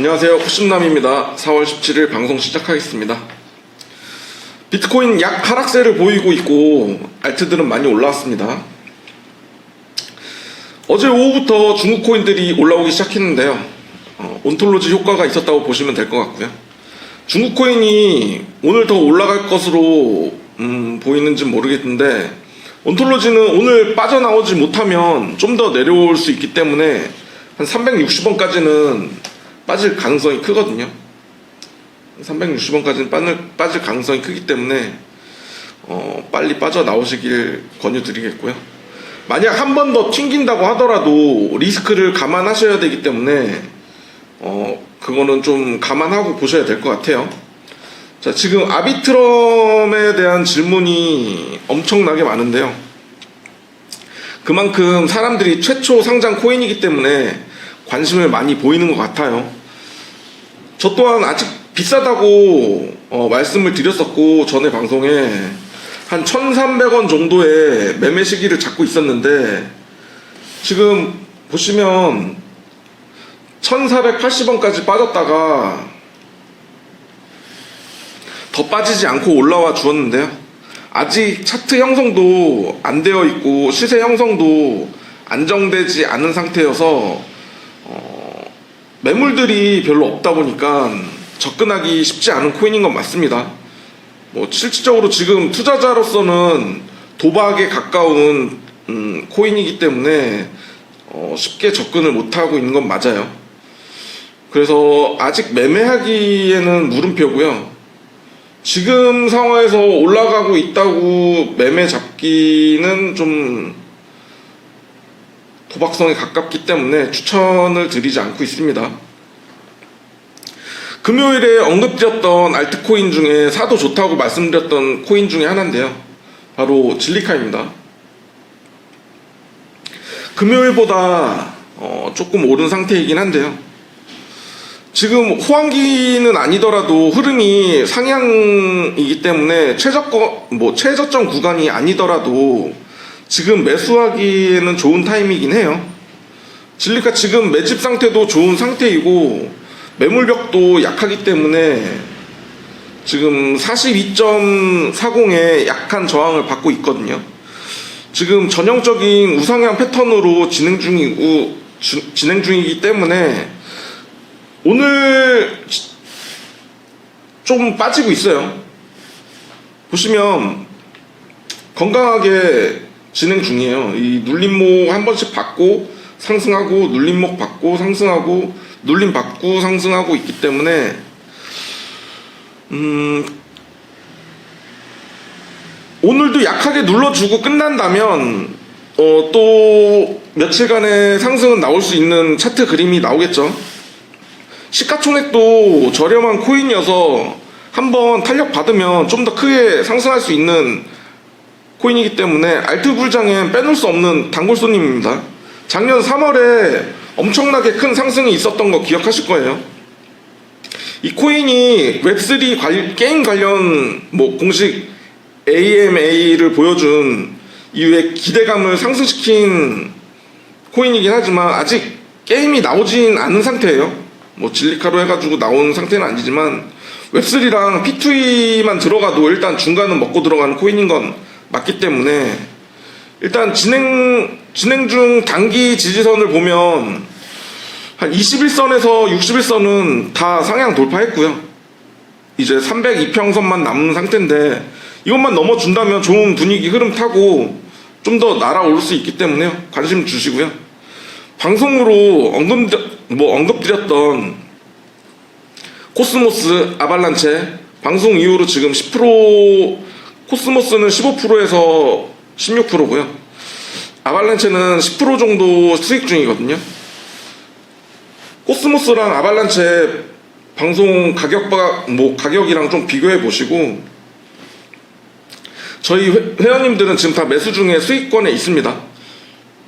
안녕하세요. 호심남입니다. 4월 17일 방송 시작하겠습니다. 비트코인 약 하락세를 보이고 있고 알트들은 많이 올라왔습니다. 어제 오후부터 중국 코인들이 올라오기 시작했는데요. 어, 온톨로지 효과가 있었다고 보시면 될 것 같고요. 중국 코인이 오늘 더 올라갈 것으로 음, 보이는지 모르겠는데 온톨로지는 오늘 빠져나오지 못하면 좀 더 내려올 수 있기 때문에 한 360원까지는 빠질 가능성이 크거든요. 360원까지는 빠질, 빠질 가능성이 크기 때문에 어, 빨리 빠져나오시길 권유드리겠고요. 만약 한 번 더 튕긴다고 하더라도 리스크를 감안하셔야 되기 때문에 어, 그거는 좀 감안하고 보셔야 될 것 같아요. 자, 지금 아비트럼에 대한 질문이 엄청나게 많은데요. 그만큼 사람들이 최초 상장 코인이기 때문에 관심을 많이 보이는 것 같아요. 저 또한 아직 비싸다고 어, 말씀을 드렸었고 전에 방송에 한 1,300원 정도의 매매 시기를 잡고 있었는데 지금 보시면 1,480원까지 빠졌다가 더 빠지지 않고 올라와 주었는데요. 아직 차트 형성도 안 되어 있고 시세 형성도 안정되지 않은 상태여서 어, 매물들이 별로 없다 보니까 접근하기 쉽지 않은 코인인 건 맞습니다. 뭐 실질적으로 지금 투자자로서는 도박에 가까운 음, 코인이기 때문에 어, 쉽게 접근을 못하고 있는 건 맞아요. 그래서 아직 매매하기에는 물음표고요. 지금 상황에서 올라가고 있다고 매매 잡기는 좀 도박성에 가깝기 때문에 추천을 드리지 않고 있습니다. 금요일에 언급드렸던 알트코인 중에 사도 좋다고 말씀드렸던 코인 중에 하나인데요. 바로 진리카입니다. 금요일보다 어, 조금 오른 상태이긴 한데요. 지금 호황기는 아니더라도 흐름이 상향이기 때문에 최저거 뭐 최저점 구간이 아니더라도 지금 매수하기에는 좋은 타임이긴 해요. 진리카 지금 매집 상태도 좋은 상태이고 매물벽도 약하기 때문에 지금 42.40에 약한 저항을 받고 있거든요. 지금 전형적인 우상향 패턴으로 진행 중이고 주- 진행 중이기 때문에 오늘 좀 빠지고 있어요. 보시면 건강하게 진행 중이에요. 이 눌림목 한 번씩 받고 상승하고 눌림목 받고 상승하고 눌림 받고 상승하고 있기 때문에 음 오늘도 약하게 눌러주고 끝난다면 어, 또 며칠간의 상승은 나올 수 있는 차트 그림이 나오겠죠. 시가총액도 저렴한 코인이어서 한번 탄력 받으면 좀 더 크게 상승할 수 있는 코인이기 때문에 알트 불장엔 빼놓을 수 없는 단골 손님입니다. 작년 3월에 엄청나게 큰 상승이 있었던 거 기억하실 거예요. 이 코인이 웹3 관- 게임 관련 뭐 공식 AMA를 보여준 이후에 기대감을 상승시킨 코인이긴 하지만 아직 게임이 나오진 않은 상태예요. 뭐 진리카로 해가지고 나온 상태는 아니지만 웹3랑 P2E만 들어가도 일단 중간은 먹고 들어가는 코인인 건 맞기 때문에 일단 진행 진행 중 단기 지지선을 보면 한 21선에서 61선은 다 상향 돌파했고요. 이제 302평선만 남은 상태인데 이것만 넘어준다면 좋은 분위기 흐름 타고 좀 더 날아올 수 있기 때문에요. 관심 주시고요. 방송으로 언급 뭐 언급드렸던 코스모스 아발란체 방송 이후로 지금 10% 코스모스는 15%에서 16%고요. 아발란체는 10% 정도 수익 중이거든요. 코스모스랑 아발란체 방송 가격과 뭐 가격이랑 좀 비교해 보시고 저희 회- 회원님들은 지금 다 매수 중에 수익권에 있습니다.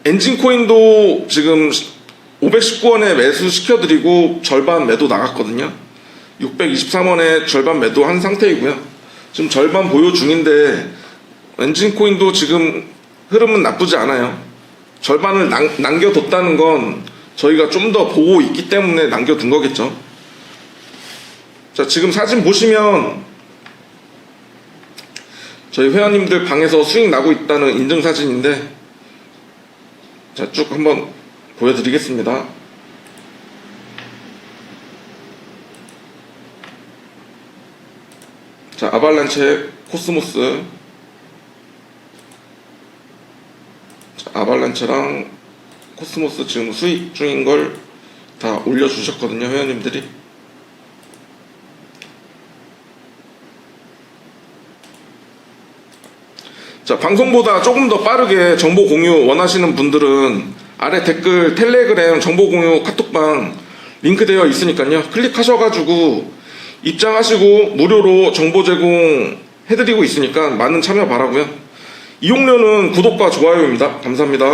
엔진 코인도 지금 519원에 매수 시켜드리고 절반 매도 나갔거든요. 623원에 절반 매도 한 상태이고요. 지금 절반 보유 중인데 엔진 코인도 지금 흐름은 나쁘지 않아요. 절반을 남, 남겨뒀다는 건 저희가 좀 더 보고 있기 때문에 남겨둔 거겠죠. 자, 지금 사진 보시면 저희 회원님들 방에서 수익 나고 있다는 인증 사진인데 자, 쭉 한번 보여드리겠습니다. 자, 아발란체 코스모스 자, 아발란체랑 코스모스 지금 수익 중인 걸 다 올려주셨거든요, 회원님들이. 자, 방송보다 조금 더 빠르게 정보 공유 원하시는 분들은 아래 댓글 텔레그램 정보 공유 카톡방 링크 되어 있으니까요. 클릭하셔가지고 입장하시고 무료로 정보 제공 해드리고 있으니까 많은 참여 바라고요. 이용료는 구독과 좋아요입니다. 감사합니다.